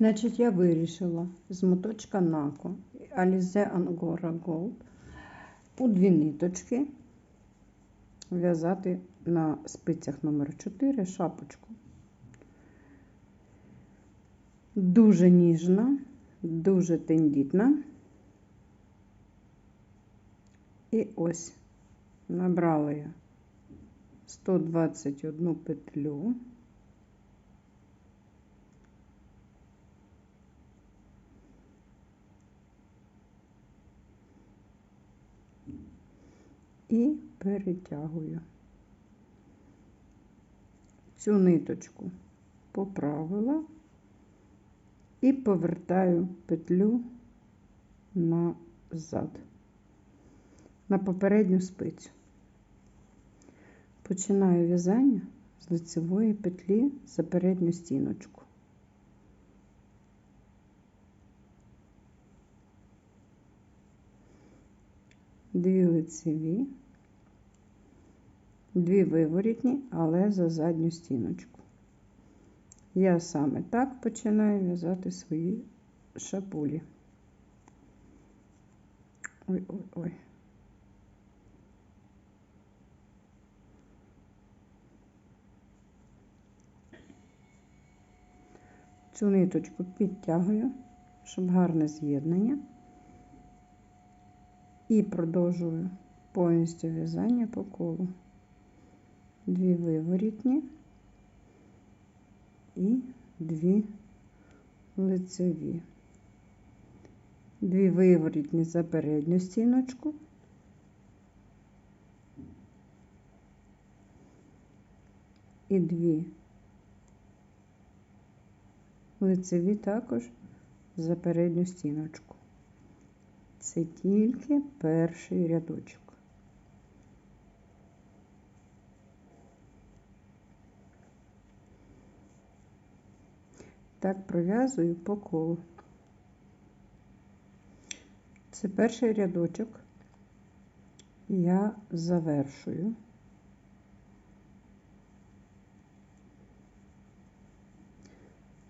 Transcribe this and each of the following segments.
Значить, я вирішила з моточка Нако Alize Angora Gold у дві ниточки в'язати на спицях номер 4 шапочку. Дуже ніжна, дуже тендітна. І ось набрала я 121 петлю. І перетягую цю ниточку поправила і повертаю петлю назад, на попередню спицю. Починаю в'язання з лицевої петлі за передню стіночку. Дві лицеві дві виворітні, але за задню стіночку. Я саме так починаю в'язати свої шапулі. Ой-ой-ой. Цю ниточку підтягую, щоб гарне з'єднання, і продовжую повністю в'язання по колу дві виворітні і дві лицеві. Дві виворітні за передню стіночку. І дві лицеві також за передню стіночку. Це тільки перший рядочок. Так пров'язую по колу. Це перший рядочок я завершую.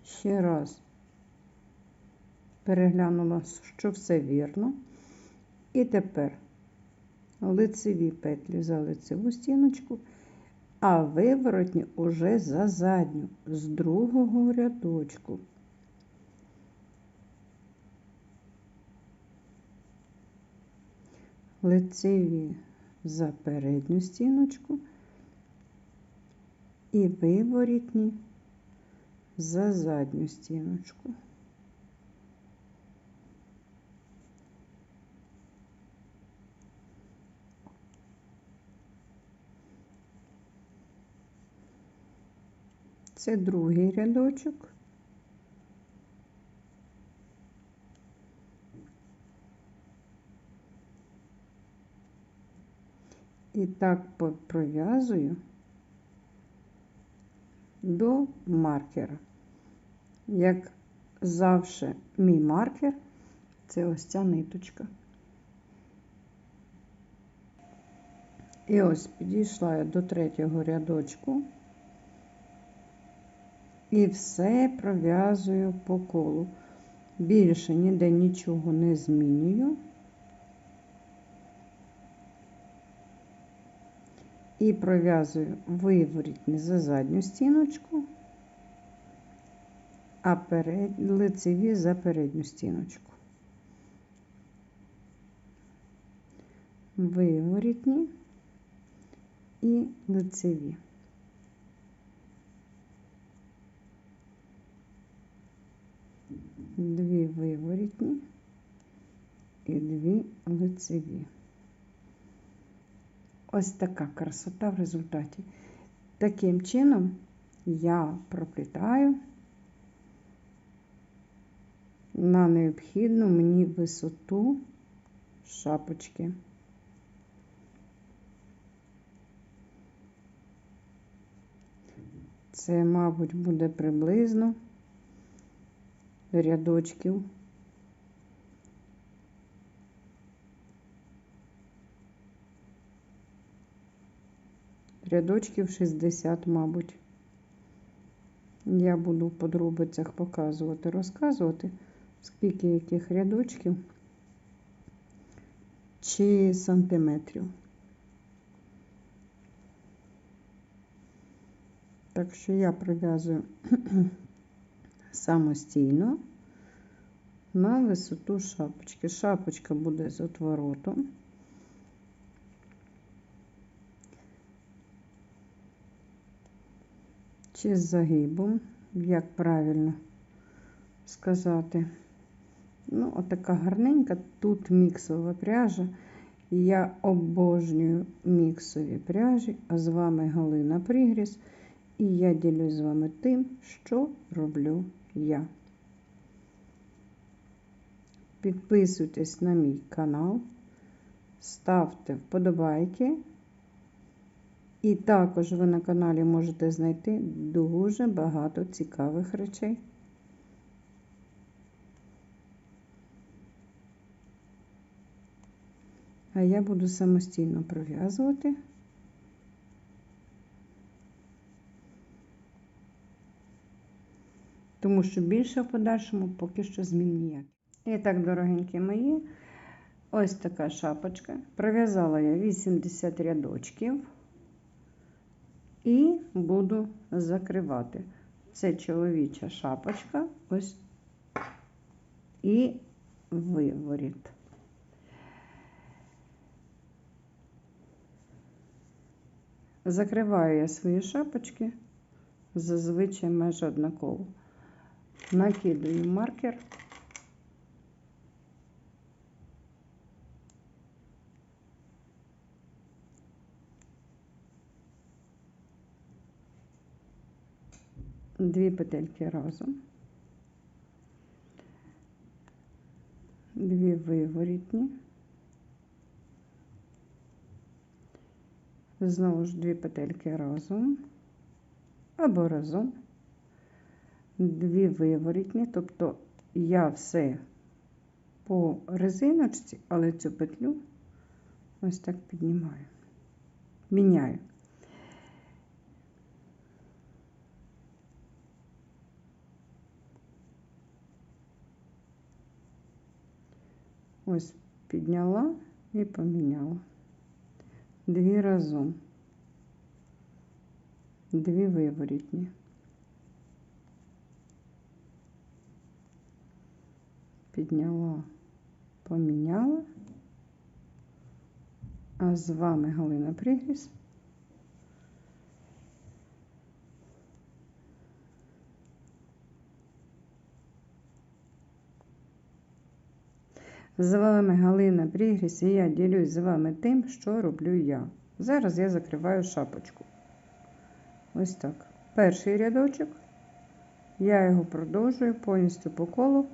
Ще раз переглянула, що все вірно. І тепер лицеві петлі за лицеву стіночку а виворотні уже за задню з другого рядочку. Лицеві за передню стіночку і виворітні за задню стіночку. Це другий рядочок. І так пров'язую до маркера. Як завжди, мій маркер це ось ця ниточка. І ось підійшла я до третього рядочку. І все пров'язую по колу. Більше ніде нічого не змінюю. І пров'язую виворітні за задню стіночку, а перед, лицеві за передню стіночку. Виворітні і лицеві. Дві виворітні і дві лицеві. Ось така красота в результаті. Таким чином я проплітаю на необхідну мені висоту шапочки. Це, мабуть, буде приблизно рядочків. Рядочків 60, мабуть. Я буду в подробицях показувати, розказувати, скільки яких рядочків чи сантиметрів. Так що я прив'язую самостійно на висоту шапочки. Шапочка буде з отворотом. Чи з загибом, як правильно сказати. Ну, отака гарненька. Тут міксова пряжа. Я обожнюю міксові пряжі, а з вами Галина Пригріс. І я ділюсь з вами тим, що роблю я. Підписуйтесь на мій канал, ставте вподобайки. І також ви на каналі можете знайти дуже багато цікавих речей. А я буду самостійно пров'язувати. Тому що більше в подальшому поки що змін ніяк. І так, дорогенькі мої, ось така шапочка. Пров'язала я 80 рядочків і буду закривати. Це чоловіча шапочка, ось і виворіт. Закриваю я свої шапочки зазвичай майже однаково. Накидаю маркер. Дві петельки разом, дві виворітні. Знову ж дві петельки разом або разом, дві виворітні, тобто я все по резиночці, але цю петлю ось так піднімаю, міняю. Ось підняла і поміняла дві разом, дві виворітні. Підняла, поміняла, а з вами Галина Пригріс. З вами Галина Прігріс і я ділюсь з вами тим, що роблю я. Зараз я закриваю шапочку. Ось так. Перший рядочок. Я його продовжую повністю по колу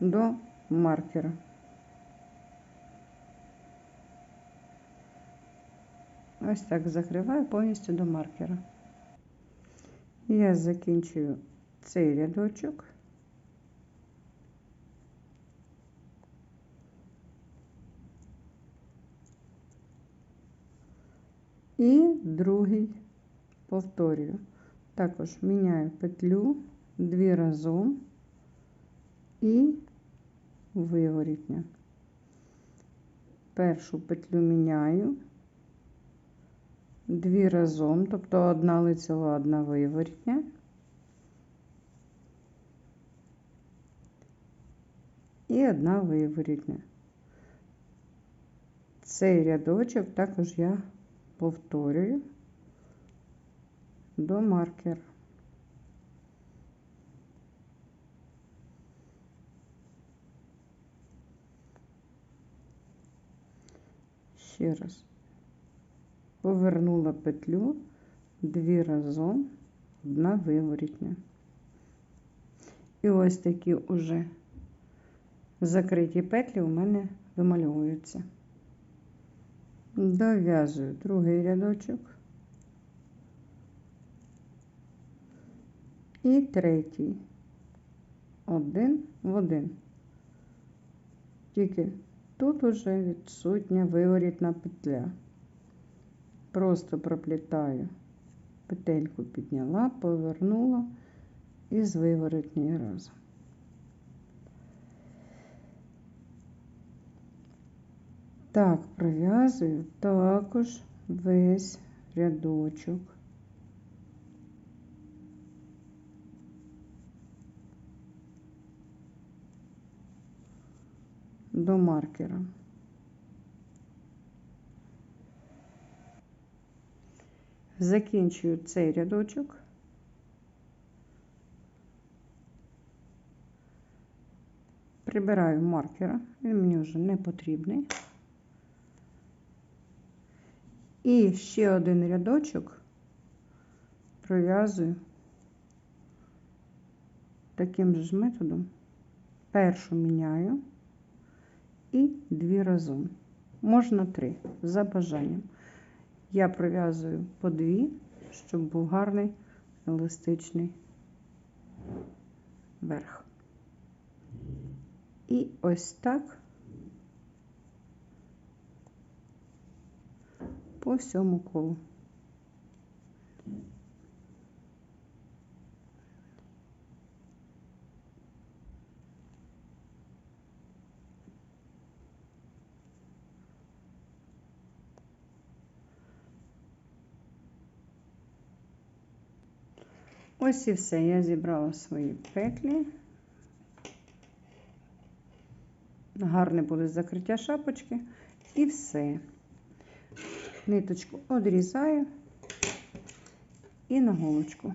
до маркера. Ось так закриваю повністю до маркера. Я закінчую цей рядочок. І другий повторюю. Також міняю петлю дві разом і виворітня. Першу петлю міняю дві разом, тобто одна лицева, одна виворітня. І одна виворітня. Цей рядочок також я повторюю до маркера. Ще раз повернула петлю дві разом, одна виворітня. І ось такі уже закриті петлі у мене вимальовуються дов'язую другий рядочок і третій один в один. Тільки тут уже відсутня виворітна петля. Просто проплітаю петельку підняла, повернула і з виворотньої разом. Так, пров'язую також весь рядочок. До маркера. Закінчую цей рядочок. Прибираю маркера, він мені вже не потрібний. І ще один рядочок пров'язую таким же методом. Першу міняю і дві разом. Можна три за бажанням. Я пров'язую по дві, щоб був гарний еластичний верх. І ось так по всьому колу. Ось і все. Я зібрала свої петлі. Гарне буде закриття шапочки. І все. Ниточку одрізаю і на голочку.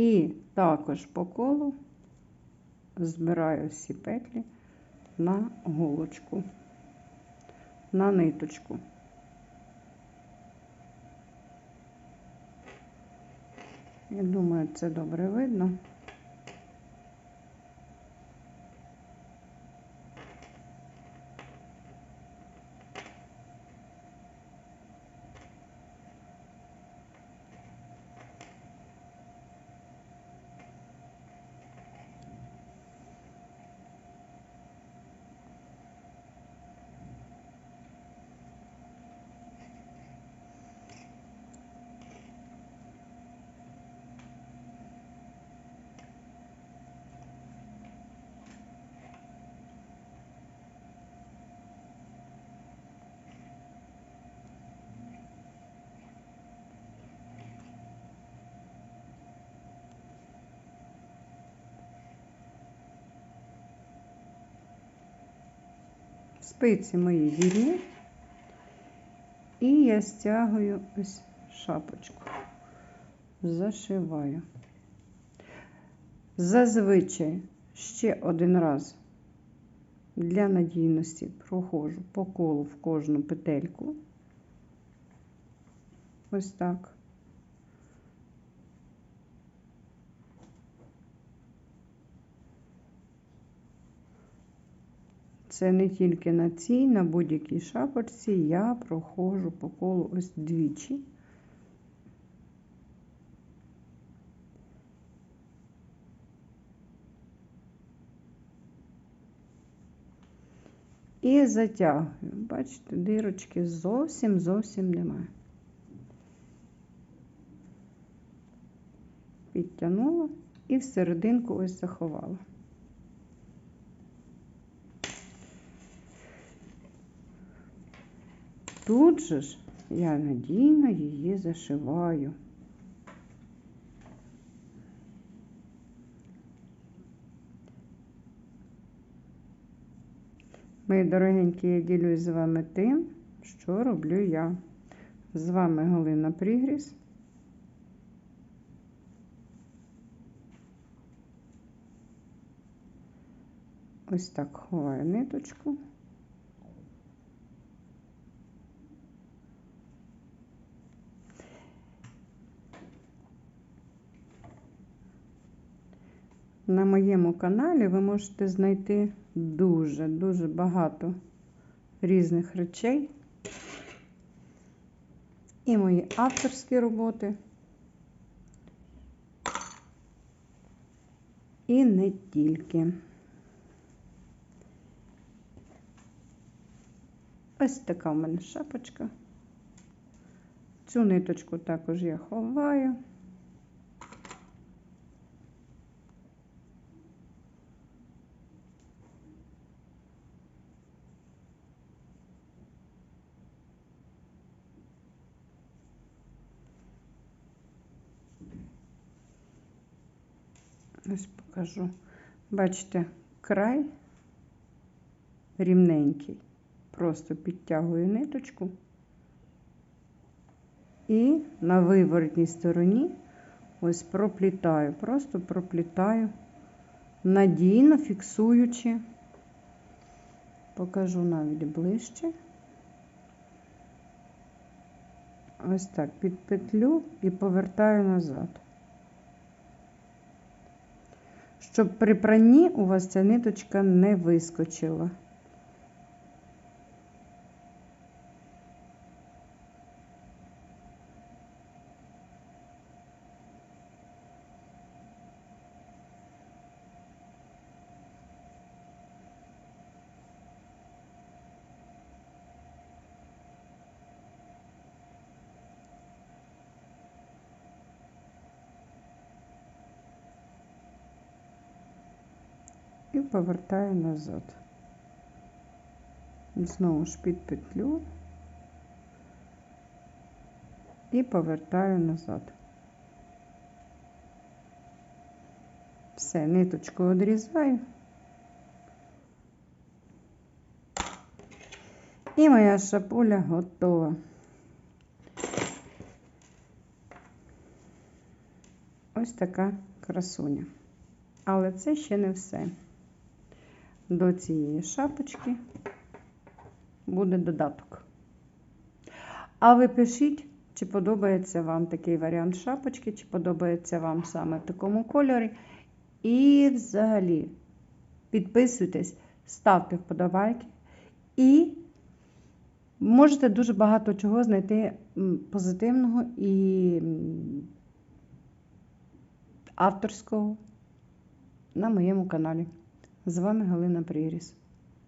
І також по колу збираю всі петлі на голочку, на ниточку. Я думаю, це добре видно. Спиці мої вільні, і я стягую ось шапочку, зашиваю. Зазвичай ще один раз для надійності проходжу по колу в кожну петельку. Ось так. Це не тільки на цій, на будь-якій шапочці я проходжу по колу ось двічі. І затягую. Бачите, дирочки зовсім зовсім немає. Підтягнула і в серединку ось заховала. Тут же ж я надійно її зашиваю. Мої дорогенькі, я ділюсь з вами тим, що роблю я. З вами Галина Пригріс. Ось так ховаю ниточку. На моєму каналі ви можете знайти дуже-дуже багато різних речей. І мої авторські роботи, і не тільки. Ось така в мене шапочка. Цю ниточку також я ховаю. Ось покажу. Бачите, край рівненький. Просто підтягую ниточку і на виворотній стороні ось проплітаю, просто проплітаю, надійно фіксуючи, покажу навіть ближче. Ось так під петлю і повертаю назад. Щоб при пранні у вас ця ниточка не вискочила. І повертаю назад. Знову ж під петлю і повертаю назад. Все, ниточку відрізаю. І моя шапуля готова. Ось така красуня. Але це ще не все до цієї шапочки буде додаток. А ви пишіть, чи подобається вам такий варіант шапочки, чи подобається вам саме в такому кольорі. І взагалі підписуйтесь, ставте вподобайки. І можете дуже багато чого знайти позитивного і авторського на моєму каналі. З вами Галина Пріріс.